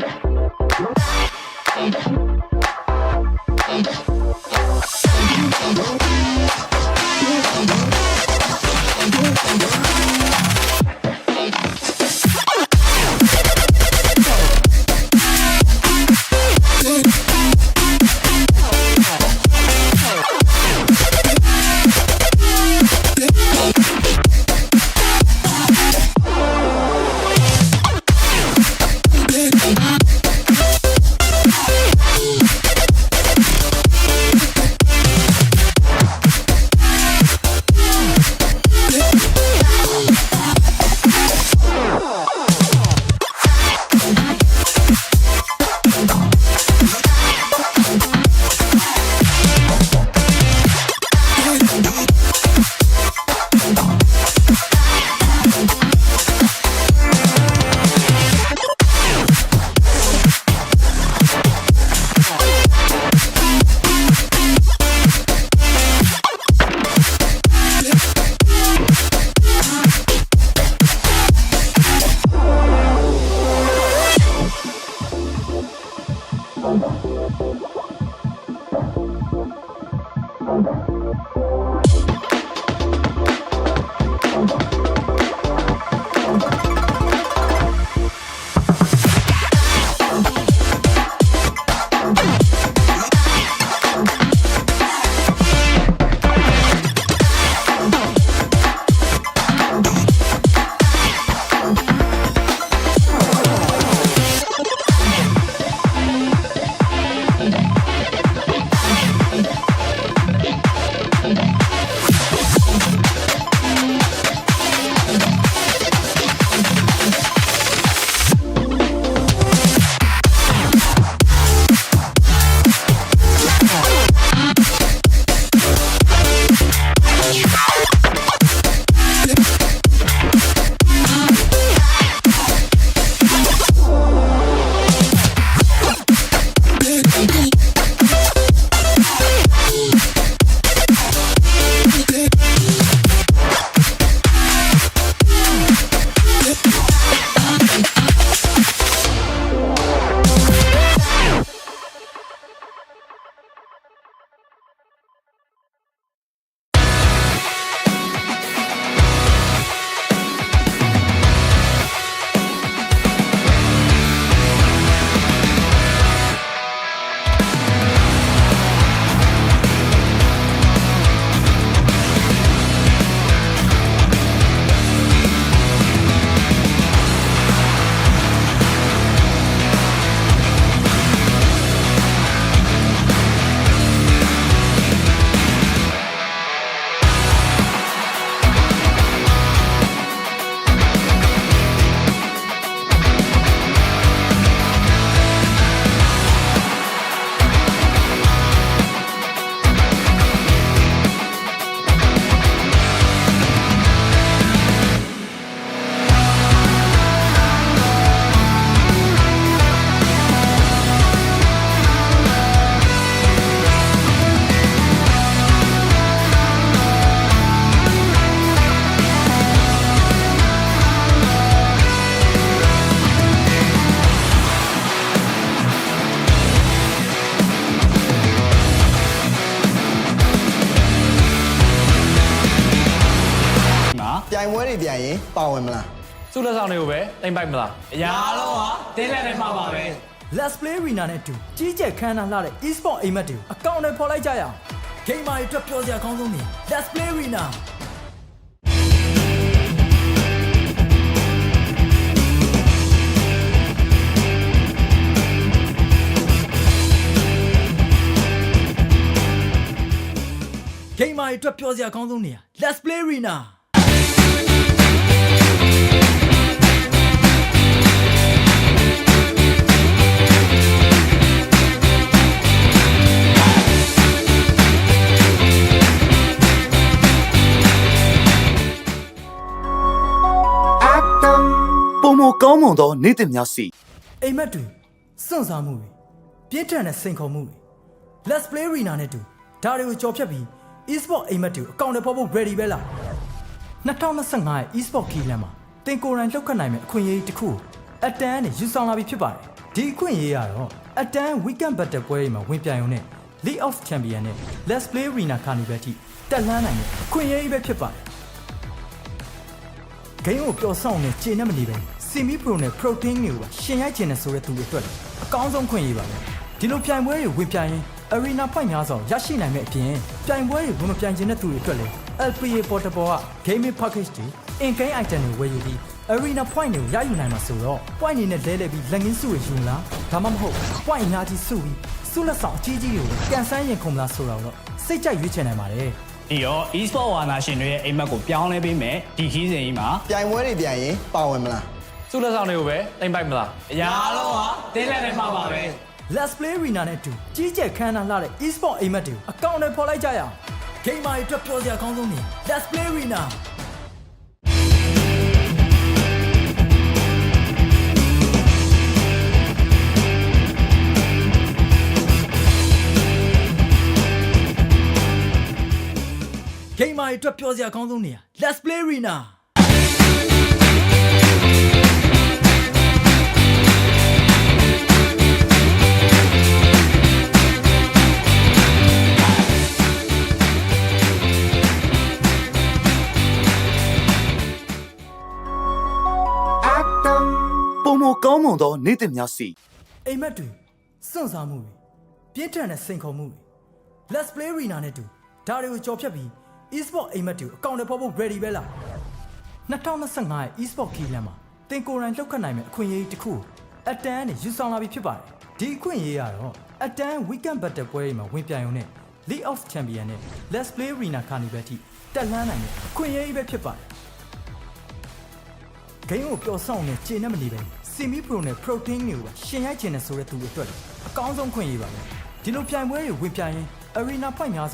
Thank you. တွေပြန်ရင်ပါဝင်မလားစုလက်ဆောင်တွေကိုပဲတိမ့်ပိုက်မလားအရာလုံးဟာတင်းလက်နဲ့မှာပါပဲ Let's Play Arena နဲ့အတူကြီးကျယ်ခမ်းနားလှတဲ့ e-sport အိမ်မက်တွေကိုအကောင့်နဲ့ဖော်လိုက်ကြရအောင် Gamer တွေအတွက်ပြောစရာအကောင်းဆုံးနေ Let's Play Arena ဂိမ်းမာတွေအတွက်ပြောစရာအကောင်းဆုံးနေရ Let's Play Arena ကောင်းမွန်သောနေ့တင်များစီအိမ်မက်တွေစွန့်စားမှုတွေပြင်းထန်တဲ့စိန်ခေါ်မှုတွေ Let's Play Arena နဲ့တူဒါတွေကိုကြော်ဖြတ်ပြီး e-sport အိမ်မက်တွေကိုအကောင့်ထဲပေါ်ဖို့ ready ပဲလား2025ရဲ့ e-sport ခီလန်မှာတင်ကိုယ်တိုင်လှုပ်ခတ်နိုင်မဲ့အခွင့်အရေးတစ်ခုကိုအတန်းနဲ့ယူဆောင်လာပြီးဖြစ်ပါတယ်ဒီအခွင့်အရေးကတော့အတန်း weekend battle ပွဲတွေမှာဝင်ပြိုင်ရုံနဲ့ League of Champion နဲ့ Let's Play Arena Carnival ထိတက်လှမ်းနိုင်တဲ့အခွင့်အရေးပဲဖြစ်ပါတယ် ဂိမ်းကိုပျော်ဆောင်နဲ့ခြေနဲ့မနေပဲ Semi Pro နဲ့ Protein တွေကိုပါရှင်ရိုက်ခြင်းနဲ့ဆိုတဲ့သူတွေအတွက်လည်းအကောင်းဆုံးခွင့်ရပါပဲဒီလိုပြိုင်ပွဲတွေဝင်ပြိုင်ရင် Arena Point များစွာရရှိနိုင်မဲ့အပြင်ပြိုင်ပွဲတွေဝင်မပြိုင်ခြင်းတဲ့သူတွေအတွက်လည်း LPA Portable က Gaming Package တွေ in-game item တွေဝယ်ယူပြီး Arena Point တွေကိုရယူနိုင်မှာဆိုတော့ point တွေနဲ့လဲလှယ်ပြီးလက်ငင်းစုတွေယူမလားဒါမှမဟုတ် point အများကြီးစုပြီးစုလက်ဆောင်အကြီးကြီးတွေကိုကန်ဆန်းရင်ခုံမလားဆိုတော့စိတ်ကြိုက်ရွေးချယ်နိုင်ပါတယ် ဒီရော e-sport ဝါနာရှင်တွေရဲ့အိမ်မက်ကိုပြောင်းလဲပေးမယ်ဒီခီးစဉ်ကြီးမှာပြိုင်ပွဲတွေပြန်ရင်ပါဝင်မလားစုလက်ဆောင်တွေကိုပဲတိမ့်ပိုက်မလားအရာလုံးဟာတင်းလက်နဲ့မှာပါပဲ Let's Play Arena နဲ့အတူကြီးကျယ်ခမ်းနားလှတဲ့ e-sport အိမ်မက်တွေကိုအကောင့်တွေဖော်လိုက်ကြရအောင် Gamer တွေအတွက်ပြောစရာအကောင်းဆုံးနေ Let's Play Arena အတွက်ပြောစရာအကောင်းဆုံးနေရ Let's Play Arena ပုံမကောင်းမွန်သောနေ့တင်များစီအိမ်မက်တွေစွန့်စားမှုတွေပြင်းထန်တဲ့စိန်ခေါ်မှုတွေ Let's Play Arena နဲ့တူဒါတွေကိုကြော်ဖြတ်ပြီး e-sport အိမ်မက်တွေကိုအကောင့်တွေပေါ်ဖို့ ready ပဲလား2025ရဲ့ e-sport key လမ်းမှာတင်ကိုယ်တိုင်လှုပ်ခတ်နိုင်မဲ့အခွင့်အရေးတစ်ခုကိုအတန်းနဲ့ယူဆောင်လာပြီဖြစ်ပါတယ်ဒီအခွင့်အရေးကတော့အတန်း weekend battle ပွဲတွေမှာဝင်ပြိုင်ရုံနဲ့ League of Champion နဲ့ Let's Play Arena Carnival ထိတက်လှမ်းနိုင်တဲ့အခွင့်အရေးပဲဖြစ်ပါတယ်ဂိမ်းကိုပျော်ဆောင်နဲ့ခြေနဲ့မနေပဲ Semi Pro နဲ့ Protein တွေကိုပါရှင်ရိုက်ခြင်းနဲ့ဆိုတဲ့သူတွေအတွက်လည်းအကောင်းဆုံးခွင့်ရပါမယ်ဒီလိုပြိုင်ပွဲတွေဝင်ပြိုင်ရင် Arena Point များစွာ